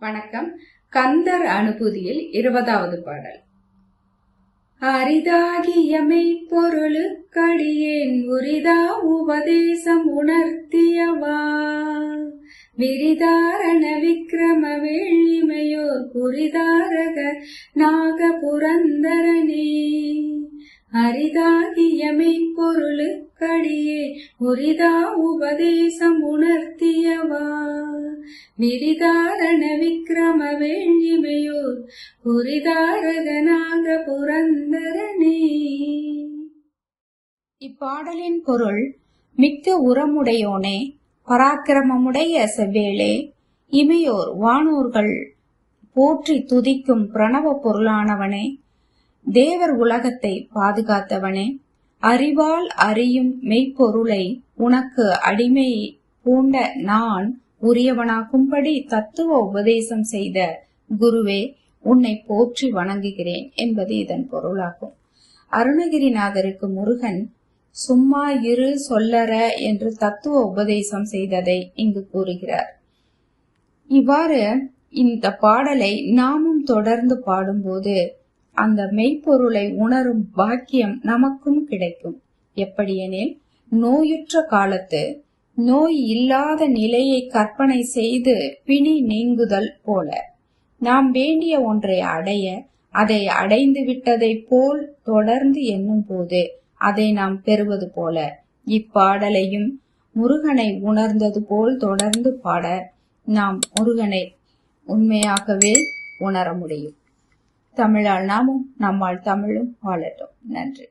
வணக்கம். கந்தர் அனுபூதியில் இருபதாவது பாடல். அரிதாகிய மெய்ப்பொருளுக்கடியேன் உரிதா உபதேசம் உணர்த்தியவா? விரிதாரண விக்ரம வேள்ளிமையோர் புரிதாரக நாக புரந்தரனே. அரிதாகிய மெய்ப்பொருளுக்கடியே உரிதா உபதேசம் உணர்த்தியவா? விரிதாரண விக்ரம வேள்ளிமையோர் புரிதாரகனாக புரந்தரனே. இப்பாடலின் பொருள் மிக்க உரமுடையோனே பராக்கிரமமுடைய செவ்வேளே இமையோர் வானோர்கள் போற்றி துதிக்கும் பிரணவ பொருளானவனே தேவர் உலகத்தை பாதுகாத்தவனே அறிவால் அறியும் மெய்ப்பொருளை உனக்கு அடிமை பூண்ட நான் உரியவனாகும்படி தத்துவ உபதேசம் செய்த குருவே உன்னை போற்றி வணங்குகிறேன் என்பது இதன் பொருளாகும். அருணகிரிநாதருக்கு முருகன் சும்மா இரு சொல்லற என்று தத்துவ உபதேசம் செய்ததை இங்கு கூறுகிறார். இவ்வாறு இந்த பாடலை நாமும் தொடர்ந்து பாடும்போது அந்த மெய்ப்பொருளை உணரும் பாக்கியம் நமக்கும் கிடைக்கும். எப்படியெனில் நோயுற்ற காலத்து நோய் இல்லாத நிலையை கற்பனை செய்து பிணி நீங்குதல் போல. நாம் வேண்டிய ஒன்றை அடைய அதை அடைந்து விட்டதை போல் தொடர்ந்து எண்ணும் போது அதை நாம் பெறுவது போல. இப்பாடலையும் முருகனை உணர்ந்தது போல் தொடர்ந்து பாட நாம் முருகனை உண்மையாகவே உணர முடியும். தமிழால் நாமும் நம்மால் தமிழும் வாழட்டும். நன்றி.